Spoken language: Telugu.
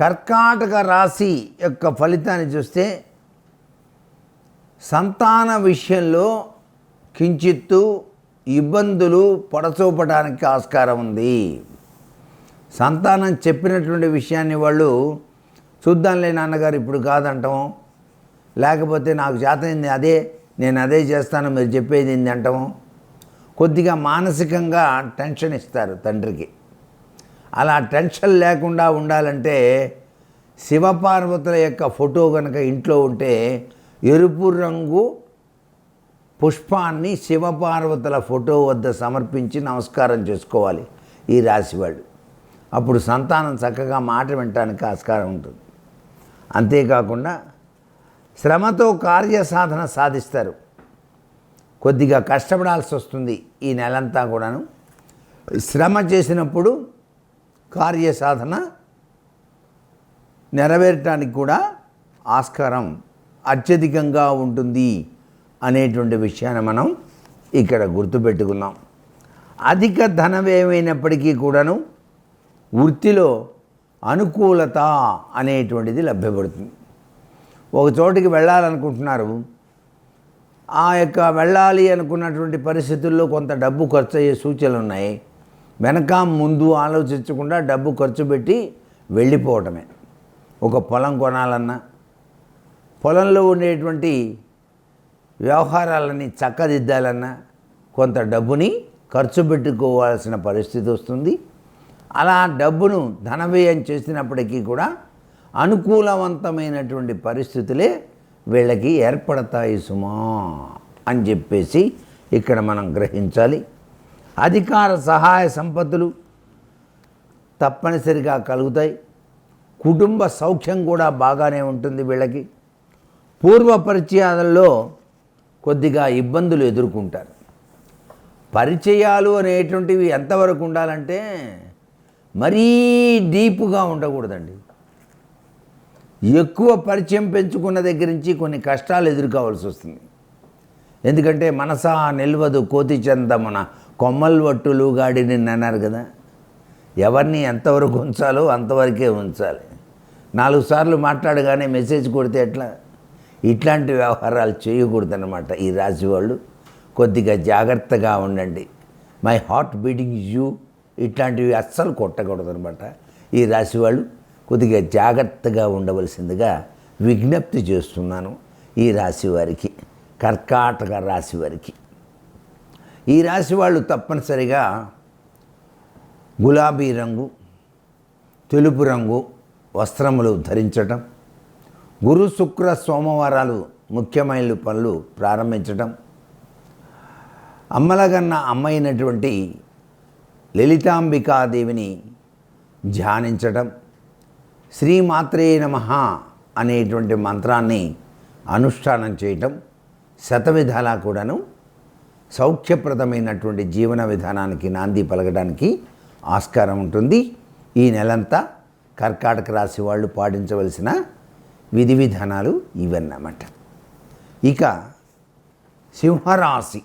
కర్కాటక రాశి యొక్క ఫలితాన్ని చూస్తే సంతాన విషయంలో కించిత్తు ఇబ్బందులు పొడచూపడానికి ఆస్కారం ఉంది. సంతానం చెప్పినటువంటి విషయాన్ని వాళ్ళు చూద్దాంలే నాన్నగారు ఇప్పుడు కాదంటాం. లేకపోతే నాకు చేతైంది అదే నేను అదే చేస్తాను మీరు చెప్పేది ఏంది అంటాము కొద్దిగా మానసికంగా టెన్షన్ ఇస్తారు తండ్రికి. అలా టెన్షన్ లేకుండా ఉండాలంటే శివపార్వతుల యొక్క ఫోటో కనుక ఇంట్లో ఉంటే ఎరుపు రంగు పుష్పాన్ని శివపార్వతుల ఫోటో వద్ద సమర్పించి నమస్కారం చేసుకోవాలి ఈ రాశి అప్పుడు సంతానం చక్కగా మాట వినటానికి ఆస్కారం ఉంటుంది. అంతేకాకుండా శ్రమతో కార్యసాధన సాధిస్తారు. కొద్దిగా కష్టపడాల్సి వస్తుంది ఈ నెలంతా కూడాను. శ్రమ చేసినప్పుడు కార్యసాధన నెరవేరటానికి కూడా ఆస్కారం అత్యధికంగా ఉంటుంది అనేటువంటి విషయాన్ని మనం ఇక్కడ గుర్తుపెట్టుకున్నాం. అధిక ధనవ్యయమైనప్పటికీ కూడాను వృత్తిలో అనుకూలత అనేటువంటిది లభ్యపడుతుంది. ఒక చోటికి వెళ్ళాలనుకుంటున్నారు. ఆ యొక్క వెళ్ళాలి అనుకున్నటువంటి పరిస్థితుల్లో కొంత డబ్బు ఖర్చు అయ్యే సూచనలు ఉన్నాయి వెనక ముందు ఆలోచించకుండా డబ్బు ఖర్చు పెట్టి వెళ్ళిపోవటమే. ఒక పొలం కొనాలన్నా పొలంలో ఉండేటువంటి వ్యవహారాలని చక్కదిద్దాలన్నా కొంత డబ్బుని ఖర్చు పెట్టుకోవాల్సిన పరిస్థితి వస్తుంది. అలా డబ్బును ధన వ్యయం చేసినప్పటికీ కూడా అనుకూలవంతమైనటువంటి పరిస్థితులే వీళ్ళకి ఏర్పడతాయి సుమా అని చెప్పేసి ఇక్కడ మనం గ్రహించాలి. అధికార సహాయ సంపత్తులు తప్పనిసరిగా కలుగుతాయి. కుటుంబ సౌఖ్యం కూడా బాగానే ఉంటుంది వీళ్ళకి. పూర్వ పరిచయాలలో కొద్దిగా ఇబ్బందులు ఎదుర్కొంటారు. పరిచయాలు అనేటువంటివి ఎంతవరకు ఉండాలంటే మరీ డీప్గా ఉండకూడదండి. ఎక్కువ పరిచయం పెంచుకున్న దగ్గర నుంచి కొన్ని కష్టాలు ఎదుర్కోవాల్సి వస్తుంది. ఎందుకంటే మనసా నిల్వదు కోతి చందమున. కొమ్మల్ వట్టులు గాడిని అన్నారు కదా. ఎవరిని ఎంతవరకు ఉంచాలో అంతవరకే ఉంచాలి. నాలుగు సార్లు మాట్లాడగానే మెసేజ్ కొడితే ఎట్లా? ఇట్లాంటి వ్యవహారాలు చేయకూడదనమాట ఈ రాశి వాళ్ళు. కొద్దిగా జాగ్రత్తగా ఉండండి. My heart beating you. ఇట్లాంటివి అస్సలు కొట్టకూడదనమాట ఈ రాశి వాళ్ళు. కొద్దిగా జాగ్రత్తగా ఉండవలసిందిగా విజ్ఞప్తి చేస్తున్నాను ఈ రాశి వారికి. కర్కాటక రాశి వారికి. ఈ రాశి వాళ్ళు తప్పనిసరిగా గులాబీ రంగు తెలుపు రంగు వస్త్రములు ధరించటం గురు శుక్ర సోమవారాలు ముఖ్యమైన పనులు ప్రారంభించటం అమ్మలగన్న అమ్మైనటువంటి లలితాంబికాదేవిని ధ్యానించటం శ్రీమాత్రే నమ అనేటువంటి మంత్రాన్ని అనుష్ఠానం చేయటం శతవిధాలా కూడాను సౌఖ్యప్రదమైనటువంటి జీవన విధానానికి నాంది పలకడానికి ఆస్కారం ఉంటుంది. ఈ నెలంతా కర్కాటక రాశి వాళ్ళు పాటించవలసిన విధి విధానాలు ఇవన్నమాట. ఇక సింహరాశి